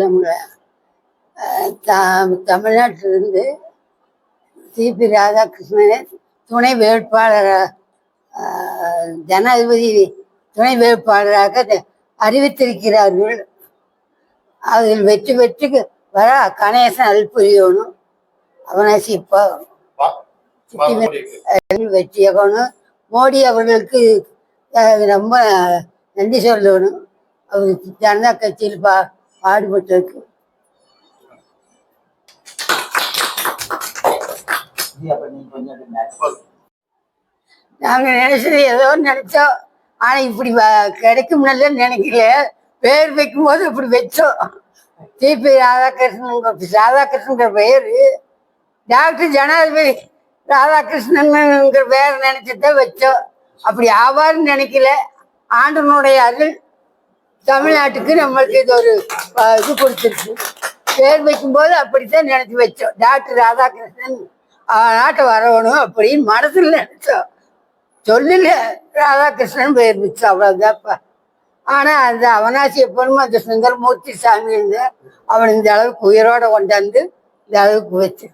தமிழ்நாட்டில் தமிழ்நாட்டிலிருந்து சிபி ராதாகிருஷ்ணனை துணை வேட்பாளர் ஜனாதிபதி துணை வேட்பாளராக அறிவித்திருக்கிறார்கள். அதில் வெற்றி பெற்று வர கணேசன் அல்புரியணும் அவனாசி இப்போ வெற்றியாகணும் மோடி அவர்களுக்கு ரொம்ப நன்றி சொல்லணும். அவர் ஜனதா கட்சியில் பா பாடுபட்டிருக்கு நாங்கள் நினைச்சது ஏதோ நினைச்சோம் ஆனால் இப்படி கிடைக்கும் கிடைக்கும்னு நினைக்கல. பேர் வைக்கும்போது இப்படி வச்சோம். டிபி ராதாகிருஷ்ணன் ராதாகிருஷ்ணங்கிற பெயர் டாக்டர் ஜனாதிபதி ராதாகிருஷ்ணனுங்கிற பேர் நினைச்சதான் வச்சோம். அப்படி ஆவார்னு நினைக்கல. ஆண்டனுடைய அருள் தமிழ்நாட்டுக்கு நம்மளுக்கு இது ஒரு இது கொடுத்துருக்கு. பேர் வைக்கும்போது அப்படித்தான் நினைச்சு வச்சோம். டாக்டர் ராதாகிருஷ்ணன் நாட்டை வரணும் அப்படின்னு மனசில் நினைச்சோம். சொல்லல. ராதாகிருஷ்ணன் பேர் வச்சு அவ்வளோதான்ப்பா ஆனால் அந்த அவனாசி எப்பனும் அந்த சுந்தரமூர்த்தி சாமி இருந்து அவன் இந்த அளவுக்கு உயிரோட கொண்டாந்து இந்த அளவுக்கு வச்சு